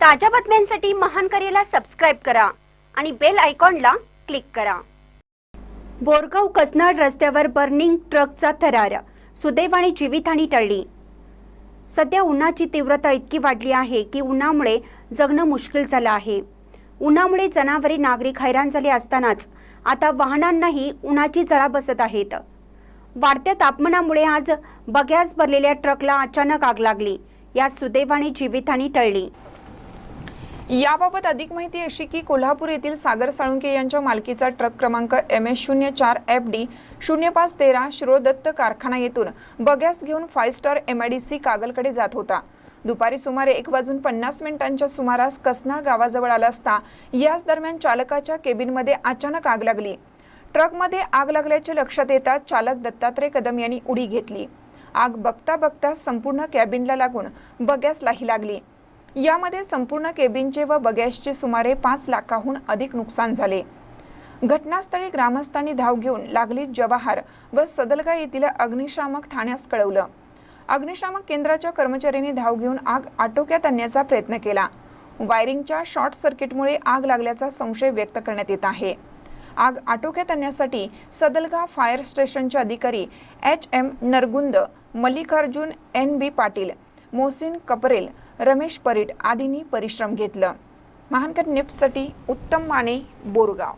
ताज्या बातम्यांसाठी महान करेला सबस्क्राईब करा आणि बेल आयकॉनला क्लिक करा. बोरगाव कसनाड रस्त्यावर बर्निंग ट्रकचा थरार. सुदैवाने जीवितहानी टळली. सध्या उन्हाची तीव्रता इतकी वाढली आहे की उन्हामुळे जगणं मुश्किल झालं आहे. उन्हामुळे जनावरे नागरिक हैराण झाले असतानाच आता वाहनांनाही उन्हाची जळा बसत आहेत. वाढत्या तापमानामुळे आज बग्यास भरलेल्या ट्रकला अचानक आग लागली. यात सुदैवाने जीवितहानी टळली. याबाबत अधिक माहिती अशी की कोल्हापूर येथील सागर साळुंके यांच्या मालकीचा ट्रक क्रमांक एम एस शून्य चार एफ डी शून्य पाच तेरा शिरोदत्त कारखाना येथून बग्यास घेऊन five star M I D C कागलकडे जात होता. दुपारी सुमारे एक वाजून पन्नास मिनिटांच्या सुमारास कसनाळ गावाजवळ आला असता याच दरम्यान चालकाच्या केबिनमध्ये अचानक आग लागली. ट्रकमध्ये आग लागल्याचे लक्षात येताच चालक दत्तात्रय कदम यांनी उडी घेतली. आग बघता बघता संपूर्ण कॅबिनला लागून बग्यासलाही लागली. यामध्ये संपूर्ण केबिनचे व बगॅसचे सुमारे पाच लाखाहून अधिक नुकसान झाले. घटनास्थळी ग्रामस्थांनी धाव घेऊन लागलीत जवाहर व सदलगा येथील अग्निशामक ठाण्यास कळवलं. अग्निशामक केंद्राच्या कर्मचाऱ्यांनी धाव घेऊन आग आटोक्यात आणण्याचा प्रयत्न केला. वायरिंगच्या शॉर्ट सर्किटमुळे आग लागल्याचा संशय व्यक्त करण्यात येत आहे. आग आटोक्यात आणण्यासाठी सदलगा फायर स्टेशनचे अधिकारी H M Nargund Mallikarjun N B Patil Mohsin Kaparel Ramesh Parit आदींनी परिश्रम घेतलं. महानकर निप्ससाठी उत्तम माने बोरगाव.